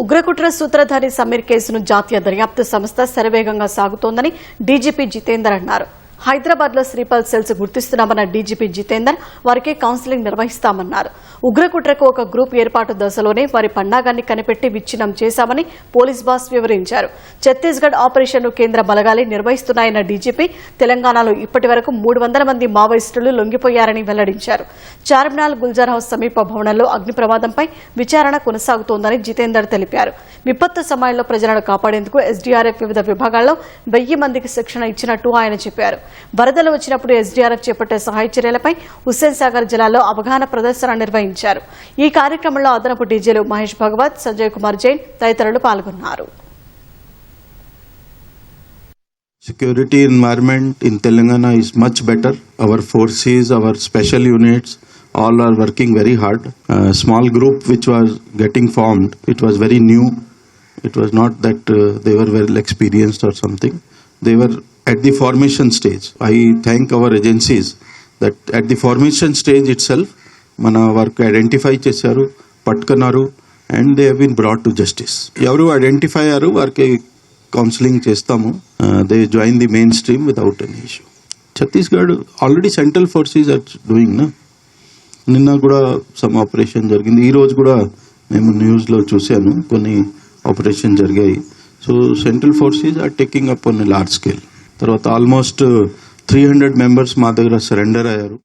ఉగ్రకుట్ర సూత్రధారి సమీర్ కేసును జాతీయ దర్యాప్తు సంస్థ శరవేగంగా సాగుతోందని డీజీపీ జితేందర్ అన్నారు. హైదరాబాద్లో శ్రీపాల్ సెల్స్ గుర్తిస్తున్నామన్న డీజీపీ జితేందర్ వారికి కౌన్సిలింగ్ నిర్వహిస్తామన్నారు. ఉగ్రకుట్రకు ఒక గ్రూప్ ఏర్పాటు దశలోనే వారి పండాగాన్ని కనిపెట్టి విచ్ఛిన్నం చేశామని పోలీస్ బాస్ వివరించారు. ఛత్తీస్గఢ్ ఆపరేషన్ కేంద్ర బలగాలే నిర్వహిస్తున్నాయన్న డీజీపీ తెలంగాణలో ఇప్పటి వరకు మూడు వందల మంది మావోయిస్టులు లొంగిపోయారని వెల్లడించారు. చార్మినాల్ గుల్జార్ హౌస్ సమీప భవనంలో అగ్ని ప్రమాదంపై విచారణ కొనసాగుతోందని జితేందర్ తెలిపారు. విపత్తు సమయంలో ప్రజలను కాపాడేందుకు ఎస్డీఆర్ఎఫ్ వివిధ విభాగాల్లో వెయ్యి మందికి శిక్షణ ఇచ్చినట్టు ఆయన చెప్పారు. వరదలు వచ్చినప్పుడు ఎస్డీఆర్ఎఫ్ చేపట్టే సహాయ చర్యలపై హుస్సేన్ సాగర్ జిల్లాలో అవగాహన ప్రదర్శన నిర్వహించారు ఈ కార్యక్రమంలో అదనపు డీజేలు మహేష్ భగవత్ సంజయ్ కుమార్ జైన్ తదితరులు పాల్గొన్నారు security environment in Telangana is much better. Our forces, our special units, all are working very hard. A small group which was getting formed, it was very new. It was not that uh, they were well experienced or something. They were at the formation stage. I thank our agencies that at the formation stage itself, మన work identify చేశారు పట్టుకున్నారు and they been brought to justice ఎవరు identify అయ్యారు వారికి counselling చేస్తాము. They join the mainstream without any issue Chhattisgarh already central forces are doing నా నిన్న కూడా సమ్ ఆపరేషన్ జరిగింది. ఈరోజు కూడా మేము న్యూస్లో చూశాను కొన్ని ఆపరేషన్ జరిగాయి. So central forces are taking up on large scale తర్వాత ఆల్మోస్ట్ త్రీ హండ్రెడ్ మెంబర్స్ మా దగ్గర సరెండర్ అయ్యారు.